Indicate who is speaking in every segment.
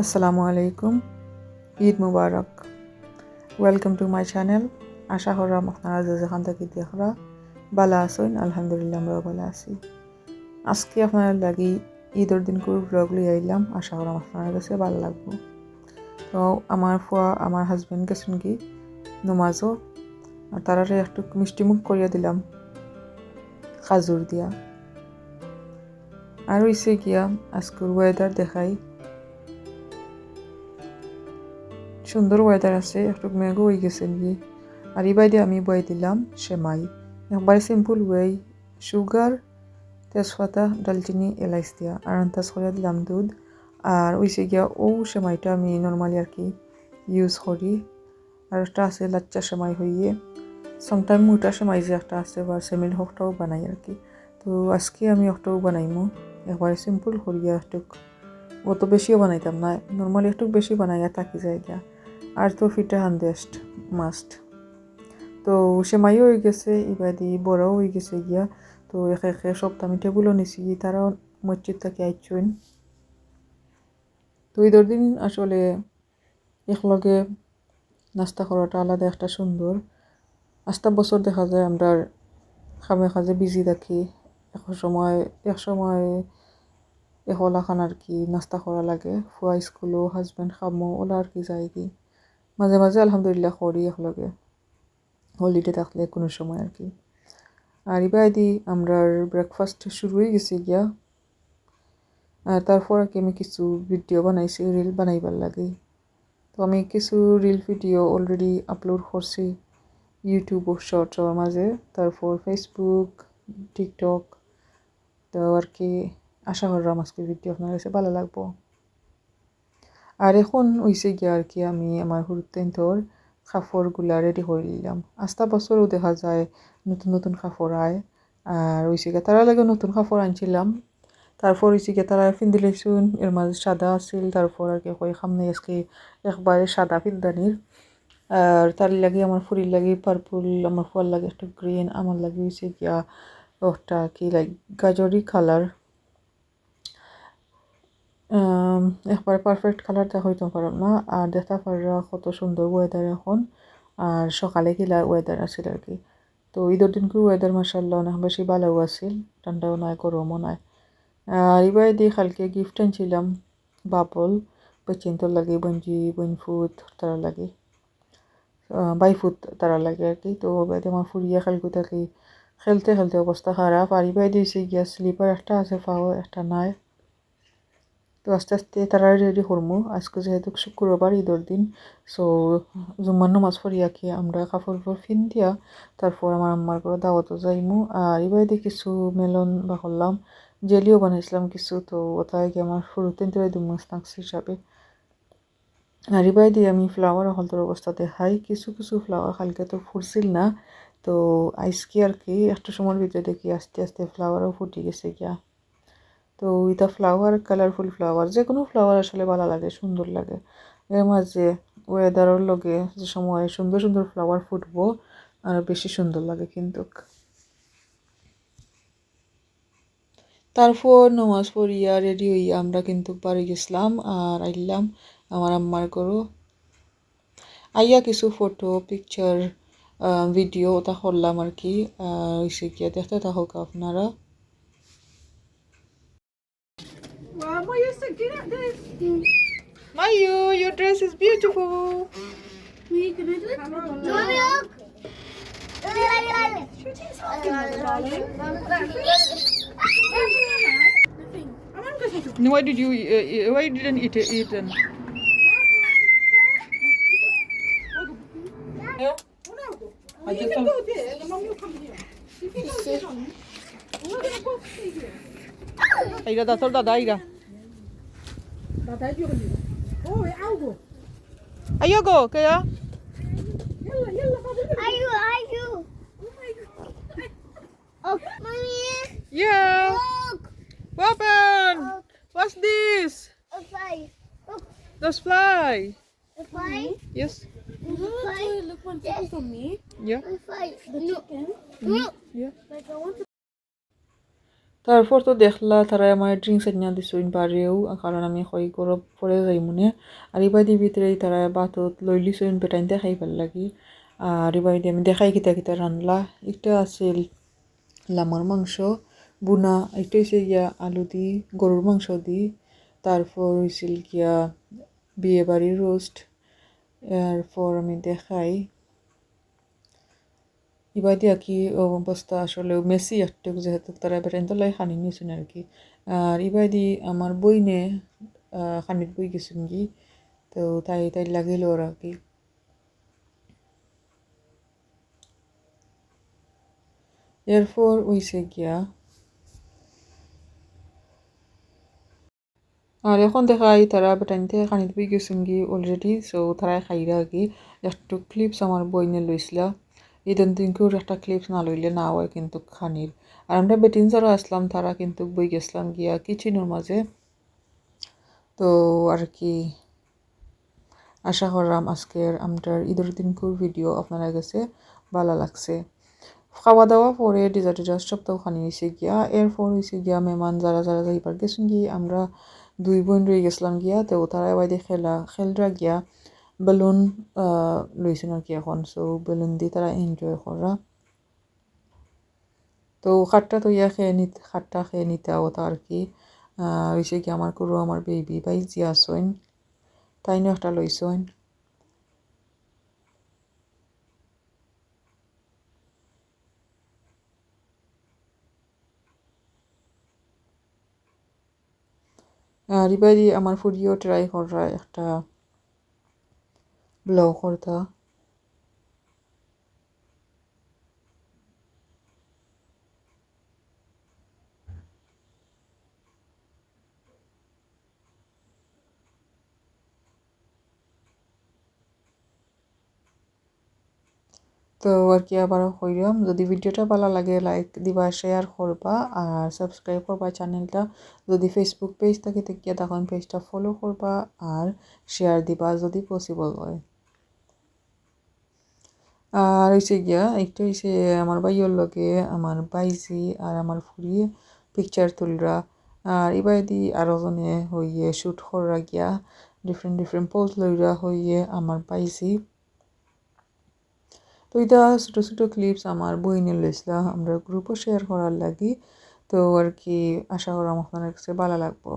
Speaker 1: আসসালামু আলাইকুম। ঈদ মুবারক। ওয়েলকাম টু মাই চ্যানেল আশা করলাম আপনারা যে যেখান থেকে দেখরা, ভালো আছেন। আলহামদুলিল্লাহ, আমরাও ভালো আছি। আজকে আপনার লাগি ঈদের দিন করে ব্লগ লিয়ে আইলাম, আশা করলাম আপনার কাছে ভালো লাগবো। তো আমার ফুয়া, আমার হাজবেন্ড গেছেন কি, নমাজও। আর তারারে একটু মিষ্টি মুখ করিয়া দিলাম, খাজুর দিয়া। আর হইছে গিয়া, আজকের ওয়েদার দেখাই। সুন্দর ওয়েদার আছে, একটু মেঘও হয়ে গেছে গিয়ে। আর এই বাইরে আমি বয়ে দিলাম সেমাই। একবারে সিম্পল ওয়ে সুগার তেজপাতা, ডালচিনি, এলাইচ দিয়া। আর আন্তাজ করে দিলাম দুধ। আর ওইসে গিয়া ও সেমাইটা আমি নর্মালি আর কি ইউজ করি। আর একটা আছে লাচ্চা সেমাই হইয়ে। সামটাইম মোটা সেমাই যে একটা আছে, বা সেমিল হকটাও বানাই আর কি। তো আজকে আমি একটাও বানাইমো। একবারে সিম্পল করিয়া একটু অত বেশিও বানাইতাম না। নর্মালি একটু বেশি বানাইয়া থাকি যায় গিয়া। আর তো ফিটা হান্দেস্ট মাস্ট তো সেমাইও হয়ে গেছে, ইবাদি বড়ও হয়ে গেছে গিয়া। তো একে একে সব আমি টেবুলও নিছি, তারাও মসজিদ থেকে আইচুন। তো ঈদের দিন আসলে একলগে নাস্তা করাটা আলাদা একটা সুন্দর। আস্তা বছর দেখা যায় আমরা খামে খাজে বিজি থাকি। এক সময় এক সময় এহলা খান আর কি নাস্তা করা লাগে। ফুয়া স্কুলও হাজব্যান্ড খামো, ওলা আর কি যায় কি মাঝে মাঝে আলহামদুলিল্লাহ করি একলগে হলিডে থাকলে কোনো সময় আর কি। আর ইবাদি আমরা ব্রেকফাস্ট শুরু হয়ে গেছে গিয়া। আর তারপর আর কি আমি কিছু ভিডিও বানাইছি রিল বানাইবার লাগে। তো আমি কিছু রিল ভিডিও অলরেডি আপলোড করছি ইউটিউব শর্টসর মাঝে, তারপর ফেসবুক টিকটক তো আর কি, আশা করলাম আজকে ভিডিও আপনার কাছে ভালো লাগবো। আর এখন হয়েছে গিয়ে আর কি আমি আমার হুরুতেন্তর কাপড়গুলা রেডি করে নিলাম আস্তা বছরও দেখা যায় নতুন নতুন কাপড় আয় আর হয়েছে গিয়ে তারা লাগে নতুন কাপড় আনছিলাম। তারপর হয়েছে গিয়ে তারা ফিন্দিলেছুন এর মাঝে সাদা আছিল, তারপর আর কি কই সামনে আজকে একবারে সাদা ফিন্দানির আর তার লাগে আমার ফুরির লাগে পার্পল আমার ফুয়ার লাগে একটা গ্রিন আমার লাগে হয়েছে গিয়া ওটা কি লাইক গাজরি কালার একবারে পারফেক্ট কালারটা হইতে পারো না। আর দেখতে পারা কত সুন্দর ওয়েদার এখন। আর সকালে গেলা ওয়েদার আছিল আর কি। তো ঈদের দিনকে ওয়েদার মাসাল্লাহ অনেক বেশি ভালোও আছিল, ঠান্ডাও নাই, গরমও নাই। আর এবার দিয়ে কালকে গিফট আনছিলাম বাবল বচিন্তর লাগে বঞ্জি বনফুট তারা লাগে। বাইফুট তারা লাগে আর কি। তো এবার আমার ফুরিয়া কালকে থাকি খেলতে খেলতে অবস্থা খারাপ। আর এবার দিয়েছে গিয়া স্লিপার একটা আছে, পাও একটা নাই। তো আস্তে আস্তে তারা রেডি করব আজকে যেহেতু শুক্রবার, ঈদের দিন সো জুম্মার নামাজ পড়িয়াকে আমরা কাপড় উপর ফিন দিয়া তারপর আমার আম্মার করে দাওয়াতও যাইমু। আর এবার কিছু মেলন বা করলাম, জেলিও বানাইছিলাম কিছু, তো ওটাই কি আমার শুরুতে তোরা দু মাস স্ন্যাক্স হিসাবে। আর এবার দিয়ে আমি ফ্লাওয়ার হলতর অবস্থা দেখাই। কিছু কিছু ফ্লাওয়ার কালকে তো ফুটছিল না, তো আইসকি আর কি একটা সময়ের ভিতরে দেখি আস্তে আস্তে ফ্লাওয়ারও ফুটে গেছে গিয়া। তো এটা ফ্লাওয়ার কালারফুল ফ্লাওয়ার যে কোনো ফ্লাওয়ার আসলে ভালো লাগে, সুন্দর লাগে। এর মাঝে ওয়েদারের লগে যে সময় সুন্দর সুন্দর ফ্লাওয়ার ফুটবো, আর বেশি সুন্দর লাগে কিন্তু। তারপর নমাজ পড়িয়া রেডি হইয়া আমরা কিন্তু বাড়ি গেছিলাম, আর আইলাম আমার আম্মার করো আইয়া কিছু ফটো পিকচার ভিডিও ওটা করলাম আর কি হয়েছে গিয়া দেখতে থাকুক আপনারা।
Speaker 2: Do that.
Speaker 1: Mayu, your dress is beautiful.
Speaker 2: Mayu, can I do it?
Speaker 1: Why did you? Uh, uh why didn't uh, eat it? Eaten? Yeah.
Speaker 2: I just go there. The will come here. Ayogo kaya?
Speaker 1: Ayo, Go?
Speaker 2: Oh,
Speaker 3: mommy.
Speaker 1: Yeah.
Speaker 3: Look.
Speaker 1: What happened? What's this?
Speaker 3: A fly. Look.
Speaker 1: Fly.
Speaker 3: A fly?
Speaker 1: Yes.
Speaker 2: Look,
Speaker 3: look.
Speaker 1: Yeah. তারপর তো দেখলা তারা আমার drinks এনে দিছইন বারেও কারণ আমি হই গরব পরে যাই মনে। আর ইবাদি ভিতরে তারা বাতত লই লিছইন বেটাইনতে খাই ভালো লাগি। আর ইবাদি আমি দেখাই কিতা কিতা রানলা। একটা আছিল লামার মাংস, বুনা, একটা হয়েছে গিয়া আলু দি, গরুর মাংস দি। তারপর হয়েছিল গিয়া বিয়ে বাড়ির রোস্ট এরপর আমি দেখাই এবার দিয়া কি অবস্থা আসলে মেসি একটু যেহেতু তারা বেটাইন তো লাই খানি নিয়েছেন আর কি। আর এবার দি আমার বইনে খানিত বই গেছেন কি, তো তাই তাই লাগিল আর কি। এরপর হইছে গিয়া, আর এখন দেখাই তারা বেটাইনতে খানিত বই গেছেন কি অলরেডি সো তারা খাইরা কি। একটু ক্লিপস আমার বইনে লইছিলা। ঈদের দিনকেও একটা ক্লিপস না লইলে না হয় কিন্তু খানির আর আমরা বেটিন যারা আসলাম তারা কিন্তু বই গেছিলাম গিয়া কিচেনের মাঝে তো আর কি আশা করলাম আজকের আমটার ঈদের দিনকুর ভিডিও আপনারা কাছে ভালো লাগছে খাওয়া দাওয়া পরে ডিজার্ট সব তো খানি হয়েছে গিয়া এরপর হয়েছে গিয়া মেহমান যারা যারা যাইবার গেছেন গিয়ে আমরা দুই বোন রয়ে গেছিলাম গিয়া তো তারা বাইরে খেলা খেলরা গিয়া বেলুন লইছেন আর কি এখন সো বেলুন দিয়ে তারা এনজয় করা তো খাটটা তো ইয়া খেয়ে নিতে খাটটা খেয়ে নিতে ওটা আর কি হয়েছে কি আমার করু আমার বেবি বাই জিয়া সইন তাইনও একটা লইসইন আর এবারে আমার ফুডিও ট্রাই করা একটা ব্লগ করতা তো আর কি আবার হইলাম যদি ভিডিওটা ভালো লাগে লাইক দিবা শেয়ার করবা, আর সাবস্ক্রাইব করবা চ্যানেলটা যদি ফেসবুক পেজ থাকে, তেকিয়া তখন পেজটা ফলো করবা, আর শেয়ার দিবা যদি পসিবল হয়। আর হয়েছে গিয়া, একটা হয়েছে আমার বাইয়ের লগে আমার বাইজি আর আমার ফুরিয়ে পিকচার তুলরা। আর এবার দি আরও জনে হইয়ে শ্যুট করা গিয়া ডিফারেন্ট ডিফারেন্ট পোজ লইরা হইয়ে আমার বাইজি তো এটা ছোটো ছোটো ক্লিপস আমার বইনে লইছিলাম আমরা গ্রুপও শেয়ার করার লাগি। তো আর কি আশা করাম আপনার কাছে ভালো লাগবো।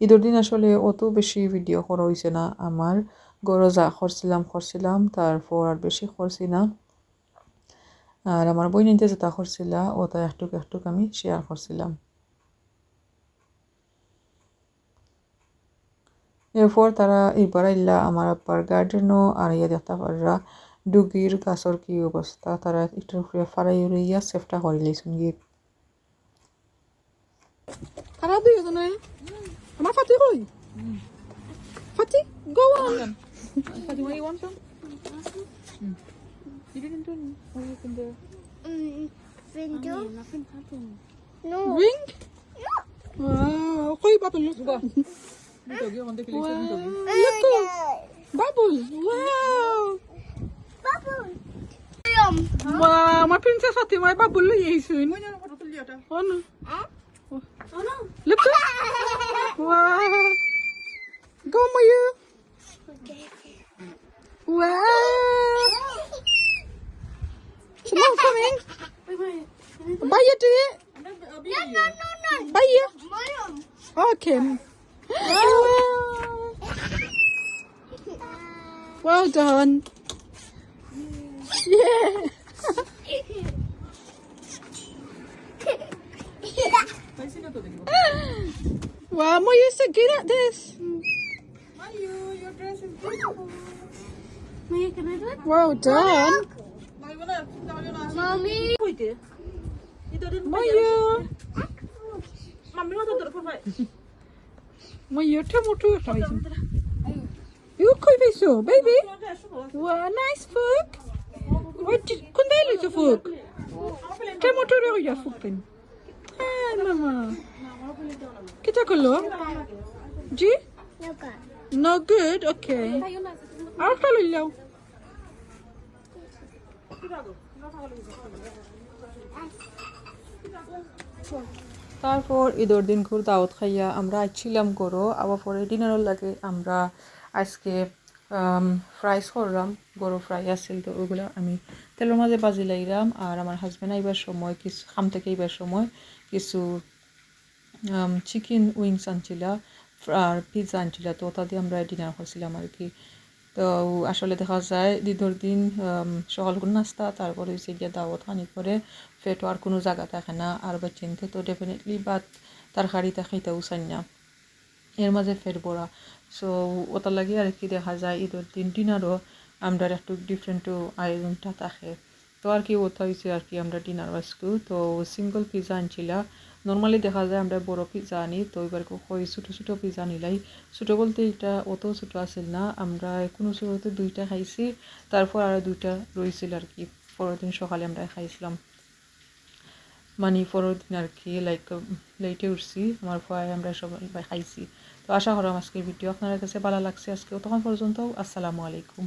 Speaker 1: ঈদের দিন আসলে অত বেশি ভিডিও করা হয়েছে না। আমার গড় যা করছিলাম করছিলাম তারপর আর বেশি করছি না। আর আমার বই নিতে যেটা করছিলা ওটা একটুক একটুক আমি শেয়ার করছিলাম। এরপর তারা এইবার আইলা আমার আব্বার গার্ডেনও আর ইয়া দেখতে পাররা ডুগির গাছর কি অবস্থা। তারা একটু ফারাই উড়িয়া সেফটা করে লইছুন গিয়ে।
Speaker 2: খারাপ দিয়ে Ama Fatih, mm. Fatih, go on.
Speaker 1: Fatih, where do you want from? Mm. You didn't do anything. What. Mm, window? Um,
Speaker 3: nothing happened. No.
Speaker 2: Ring? Yeah. Wow. Okay, Bubble, look. Go. Wow. Look. Bubble. Wow.
Speaker 3: Bubbles.
Speaker 2: Wow, my princess Fatima, my bubble, yes. Oh, no.
Speaker 3: Oh no.
Speaker 2: look wow go Maya wow Someone coming Bye it
Speaker 3: No, no, no, no.
Speaker 2: Bye it
Speaker 3: Mom.
Speaker 2: Okay. Wow. Well done. Yeah. Wow, Mario, you're so good at this.
Speaker 3: Mario, your dress is beautiful. Mario, can I do it?
Speaker 2: Well done.
Speaker 3: Mommy.
Speaker 2: Mario. Mario, tell me to it. You could be so, baby. What a nice fork. What did
Speaker 3: you cook?
Speaker 2: Tell me to do your fork.
Speaker 1: তারপর ঈদের দিন ঘুর দাওয়াত খাইয়া আমরা আইছিলাম করো আবার পরে ডিনারের লাগে আমরা আজকে ফ্রাইস করলাম, গরু ফ্রাই আসছিল তো ওগুলো আমি তেলের মাঝে বাজি লাইলাম, আর আমার হাজব্যান্ড আইবার সময়, কিছু খাম থেকে আইবার সময়। কিছু চিকেন উইংস আনছিলা আর পিৎজা আনছিলা, তো ওটা দিয়ে আমরা ডিনার করছিলাম আর কি। তো আসলে দেখা যায়, ঈদের দিন সকাল করে নাস্তা, তারপরে হচ্ছে গিয়ে দাওয়াত খানি করে ফেটো আর কোনো জায়গা থাকে না, আর বাচ্চিনতে তো ডেফিনেটলি বাদ তরকারিটা খাইতেও চাই না। এর মাঝে ফেট বড়া। সো ওটা লাগে আর কি দেখা যায়, ঈদের দিন ডিনারও আমরা একটু ডিফারেন্ট আয়োজনটা থাকে। তো আর কি ওটা হয়েছে আর কি, আমরা ডিনার আজকু তো সিঙ্গল পিজা আনছিলা। নর্মালি দেখা যায় আমরা বড় পিজা আনি, তো এবার কই ছোটো ছোটো পিজা নিলাই ছোটো বলতে এটা অত ছোটো আসিল না, আমরা কোনো ছোটোতে দুইটা খাইছি, তারপর আরও দুইটা রয়েছিল আর কি। পরের দিন সকালে আমরা খাইছিলাম। মানে পরের দিন আর কি লাইক লেটে উঠছি, আমার ভয় আমরা সবাই খাইছি। তো আশা করলাম আজকের ভিডিও আপনার কাছে ভালো লাগছে। আজকে তখন পর্যন্ত, আসসালামু আলাইকুম।